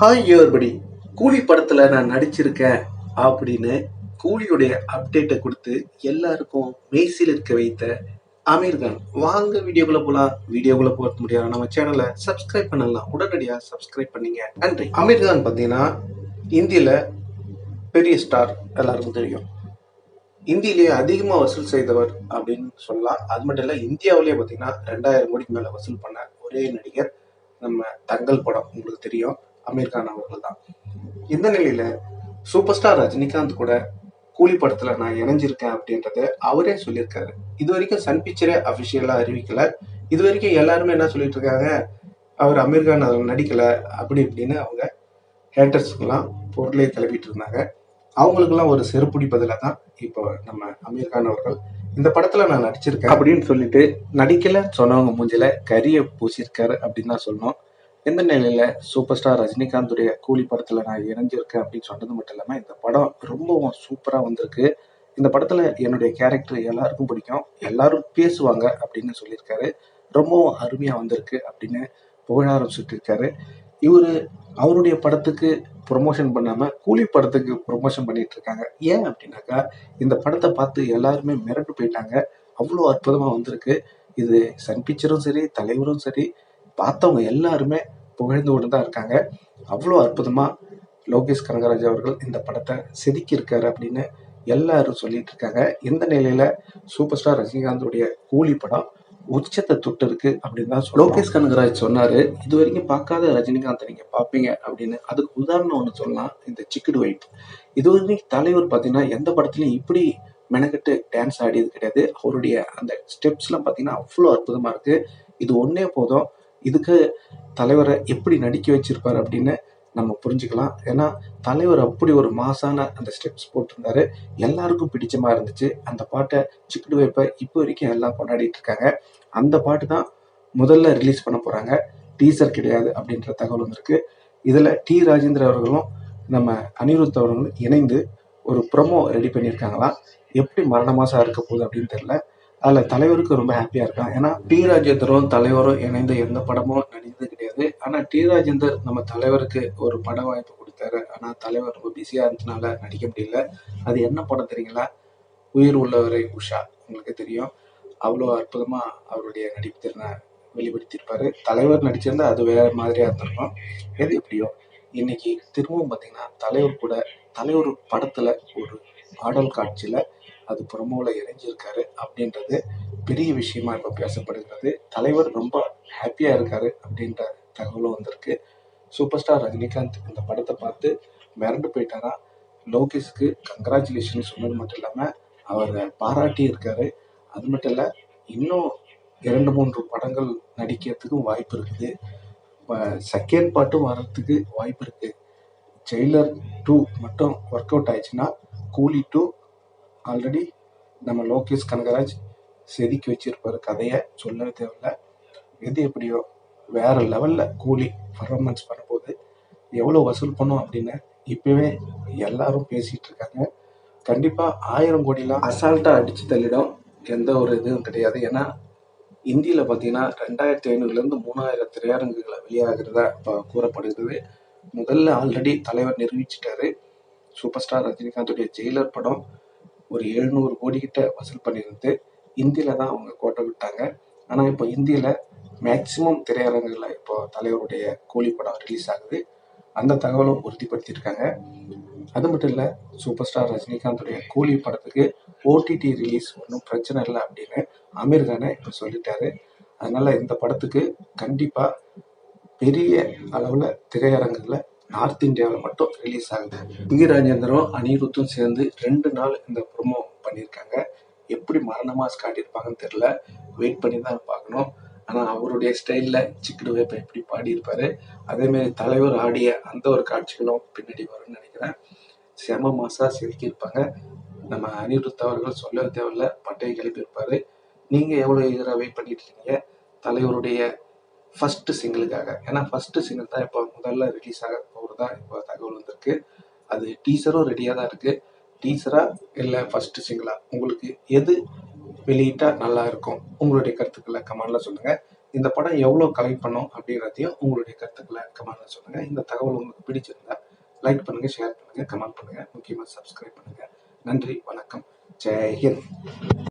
Hi everybody கூலி படத்தில் நான் நடிச்சிருக்கேன் அப்படின்னு கூலியுடைய அப்டேட்டை கொடுத்து எல்லாருக்கும் மெய்சில் இருக்க வைத்த அமீர் கான் வாங்க வீடியோக்குள்ள போலாம். வீடியோக்குள்ள போக முடியாது நம்ம சேனலை சப்ஸ்கிரைப் பண்ணலாம். உடனடியா சப்ஸ்கிரைப் பண்ணீங்க. நன்றி. அமீர் கான் பார்த்தீங்கன்னா இந்தியில பெரிய ஸ்டார் எல்லாருக்கும் தெரியும். இந்தியிலேயே அதிகமாக வசூல் செய்தவர் அப்படின்னு சொல்லலாம். அது மட்டும் இல்லை இந்தியாவிலேயே பார்த்தீங்கன்னா ரெண்டாயிரம் கோடிக்கு மேலே வசூல் பண்ண ஒரே நடிகர் நம்ம தங்கல் படம் உங்களுக்கு தெரியும். அமீர் கான் அவர்கள் தான் இந்த நிலையில சூப்பர் ஸ்டார் ரஜினிகாந்த் கூட கூலி படத்துல நான் இணைஞ்சிருக்கேன் அப்படின்றத அவரே சொல்லியிருக்காரு. இது வரைக்கும் சன் பிக்சரே அபிஷியலா அறிவிக்கல. இது வரைக்கும் எல்லாருமே என்ன சொல்லிட்டு இருக்காங்க? அவர் அமீர் கான் அதில் நடிக்கல அப்படி இப்படின்னு அவங்க ஹேட்டர்ஸ்க்கெல்லாம் பொருளை கிளப்பிட்டு இருந்தாங்க. அவங்களுக்கெல்லாம் ஒரு செருப்புடி பதிலாக தான் இப்போ நம்ம அமீர் கான் அவர்கள் இந்த படத்துல நான் நடிச்சிருக்கேன். அப்படின்னு சொல்லிட்டு நடிக்கலன்னு சொன்னவங்க மூஞ்சில கரிய பூசியிருக்காரு அப்படின்னு தான் சொல்லணும். இந்த நிலையில் சூப்பர் ஸ்டார் ரஜினிகாந்துடைய கூலி படத்தில் நான் இணைஞ்சிருக்கேன் அப்படின்னு சொன்னது மட்டும் இல்லாமல் இந்த படம் ரொம்பவும் சூப்பராக வந்திருக்கு. இந்த படத்தில் என்னுடைய கேரக்டர் எல்லாருக்கும் பிடிக்கும். எல்லாரும் பேசுவாங்க அப்படின்னு சொல்லியிருக்காரு. ரொம்பவும் அருமையாக வந்திருக்கு அப்படின்னு புகழாரம் சுட்டிருக்காரு. இவர் அவருடைய படத்துக்கு ப்ரொமோஷன் பண்ணாமல் கூலி படத்துக்கு ப்ரொமோஷன் பண்ணிட்டு இருக்காங்க. ஏன் அப்படின்னாக்கா இந்த படத்தை பார்த்து எல்லாருமே மிரண்டு போயிட்டாங்க. அவ்வளோ அற்புதமாக வந்திருக்கு. இது சன் பிக்சரும் சரி தலைவரும் சரி பார்த்தவங்க எல்லாருமே புகழ்ந்து கொண்டு தான் இருக்காங்க. அவ்வளோ அற்புதமாக லோகேஷ் கனகராஜ் அவர்கள் இந்த படத்தை செதுக்கியிருக்காரு அப்படின்னு எல்லாரும் சொல்லிட்டு இருக்காங்க. இந்த நிலையில சூப்பர் ஸ்டார் ரஜினிகாந்தோடைய கூலி படம் உச்சத்தை தொட்டு இருக்கு அப்படின்னு தான் லோகேஷ் கனகராஜ் சொன்னாரு இது வரைக்கும் பார்க்காத ரஜினிகாந்த் நீங்க பார்ப்பீங்க அப்படின்னு. அதுக்கு உதாரணம் ஒன்று சொல்லலாம் இந்த சிக்குடு வைட் இது வரைக்கும் தலைவர் பார்த்தீங்கன்னா எந்த படத்துலையும் இப்படி மெனக்கெட்டு டான்ஸ் ஆடியது கிடையாது. அவருடைய அந்த ஸ்டெப்ஸ்லாம் பார்த்தீங்கன்னா அவ்வளோ அற்புதமாக இருக்குது இது ஒன்றே போதும். இதுக்கு தலைவரை எப்படி நடிக்க வச்சிருப்பார் அப்படின்னு நம்ம புரிஞ்சுக்கலாம். ஏன்னா தலைவர் அப்படி ஒரு மாசான அந்த ஸ்டெப்ஸ் போட்டிருந்தாரு. எல்லாருக்கும் பிடிச்சமாக இருந்துச்சு. அந்த பாட்டை சிக்கடு வைப்பை இப்போ வரைக்கும் எல்லாம் கொண்டாடிட்டு இருக்காங்க. அந்த பாட்டு தான் முதல்ல ரிலீஸ் பண்ண போகிறாங்க டீசர் கிடையாது அப்படின்ற தகவல் வந்திருக்கு. இதில் டி ராஜேந்திர அவர்களும் நம்ம அனிருத் அவர்களும் இணைந்து ஒரு ப்ரொமோ ரெடி பண்ணியிருக்காங்களாம் எப்படி மரண மாதம் இருக்க போகுது அப்படின்னு தெரில அதில் தலைவருக்கு ரொம்ப ஹாப்பியாக இருக்கான். ஏன்னா டி ராஜேந்தரும் தலைவரும் இணைந்து எந்த படமும் நடித்தது கிடையாது. ஆனால் டி ராஜேந்தர் நம்ம தலைவருக்கு ஒரு பட வாய்ப்பு கொடுத்தாரு. ஆனால் தலைவர் ரொம்ப பிஸியாக இருந்ததுனால நடிக்க முடியல. அது என்ன படம் தெரியுங்களா? உயிர் உள்ளவரை உஷா. உங்களுக்கு தெரியும். அவ்வளோ அற்புதமாக அவருடைய நடிப்பு திறனை வெளிப்படுத்தியிருப்பாரு. தலைவர் நடிச்சிருந்தா அது வேற மாதிரியாக இருந்திருக்கும். எது எப்படியோ. இன்னைக்கு திரும்பவும் பார்த்தீங்கன்னா தலைவர் கூட தலைவர் படத்தில் ஒரு பாடல் காட்சியில் அது ப்ரொமோல இணைஞ்சிருக்காரு அப்படின்றது பெரிய விஷயமா இப்போ பேசப்படுகிறது. தலைவர் ரொம்ப ஹாப்பியாக இருக்காரு அப்படின்ற தகவலும் வந்திருக்கு. சூப்பர் ஸ்டார் ரஜினிகாந்த் இந்த படத்தை பார்த்து மிரண்டு போயிட்டாரா? லோகேஷ்க்கு கங்க்ராச்சுலேஷன் சொன்னது மட்டும் இல்லாமல் அவரை பாராட்டி இருக்காரு. அது மட்டும் இல்லை இன்னும் இரண்டு மூன்று படங்கள் நடிக்கிறதுக்கும் வாய்ப்பு இருக்குது. இப்போ செகண்ட் பாட்டும் வர்றதுக்கு வாய்ப்பு இருக்குது ஜெயிலர் டூ மட்டும் ஒர்க் அவுட் ஆயிடுச்சுன்னா கூலி டூ ஆல்ரெடி நம்ம லோகேஷ் கனகராஜ் செதுக்கி வச்சிருப்பார் கதையை சொல்லவே தேவையில்ல. எது எப்படியோ வேற லெவலில் கூலி பர்ஃபார்மன்ஸ் பண்ணும்போது எவ்வளோ வசூல் பண்ணும் அப்படின்னு இப்போவே எல்லாரும் பேசிகிட்டு இருக்காங்க. கண்டிப்பாக ஆயிரம் கோடிலாம் அசால்ட்டாக அடித்து தள்ளிடும். எந்த ஒரு இதுவும் கிடையாது. ஏன்னா இந்தியில் பார்த்தீங்கன்னா ரெண்டாயிரத்தி ஐநூறுலேருந்து மூணாயிரம் திரையரங்குகளை வெளியாகிறதா இப்போ கூறப்படுகிறது. முதல்ல ஆல்ரெடி தலைவர் நிரூபிச்சிட்டாரு. சூப்பர் ஸ்டார் ரஜினிகாந்துடைய ஜெயிலர் படம் ஒரு எழுநூறு கோடி கிட்ட வசூல் பண்ணியிருந்து இந்தியில தான் அவங்க கோட்டை விட்டாங்க. ஆனால் இப்போ இந்தியில மேக்சிமம் திரையரங்குகளில் இப்போ தலைவருடைய கூலி படம் ரிலீஸ் ஆகுது. அந்த தகவலும் உறுதிப்படுத்தியிருக்காங்க. அது மட்டும் இல்லை சூப்பர் ஸ்டார் ரஜினிகாந்துடைய கூலி படத்துக்கு ஓடிடி ரிலீஸ் ஒன்றும் பிரச்சனை இல்லை அப்படின்னு அமீர் கானை இப்போ சொல்லிட்டாரு. அதனால இந்த படத்துக்கு கண்டிப்பாக பெரிய அளவில் திரையரங்குகளில் நார்த் இந்தியாவில் மட்டும் ரிலீஸ் ஆகுது. டி ராஜேந்திரம் அனிருத்தும் சேர்ந்து ரெண்டு நாள் இந்த ப்ரொமோ பண்ணியிருக்காங்க. எப்படி மரணமாக காட்டியிருப்பாங்கன்னு தெரில வெயிட் பண்ணி தான் பார்க்கணும். ஆனால் அவருடைய ஸ்டைலில் சிக்கடு வேப்ப எப்படி பாடியிருப்பாரு அதேமாரி தலைவர் ஆடிய அந்த ஒரு காட்சிகளும் பின்னாடி வரும்னு நினைக்கிறேன். செம மாசா செதுக்கியிருப்பாங்க. நம்ம அனிருத் அவர்கள் சொல்ல தேவையில்ல பட்டையை கிளப்பியிருப்பாரு. நீங்கள் எவ்வளோ எதிராக வெயிட் பண்ணிட்டு இருக்கீங்க? தலைவருடைய ஃபஸ்ட்டு சிங்கிளுக்காக ஏன்னா ஃபஸ்ட்டு சிங்கிள் தான் இப்போ முதல்ல ரிலீஸ் ஆக தான் இப்போ தகவல் வந்திருக்கு. அது டீசரும் ரெடியாக தான் இருக்குது டீசரா இல்லை ஃபஸ்ட்டு சிங்கிளா உங்களுக்கு எது வெளியிட்டால் நல்லா இருக்கும்? உங்களுடைய கருத்துக்களை கமெண்ட்ல சொல்லுங்கள் இந்த படம் எவ்வளோ கலெக்ட் பண்ணோம் அப்படின்றதையும் உங்களுடைய கருத்துக்களை கமெண்ட்ல சொல்லுங்கள் இந்த தகவல் உங்களுக்கு பிடிச்சிருந்தா லைக் பண்ணுங்கள் ஷேர் பண்ணுங்கள் கமெண்ட் பண்ணுங்கள் முக்கியமாக சப்ஸ்கிரைப் பண்ணுங்கள் நன்றி வணக்கம். ஜெய் ஹிந்த்.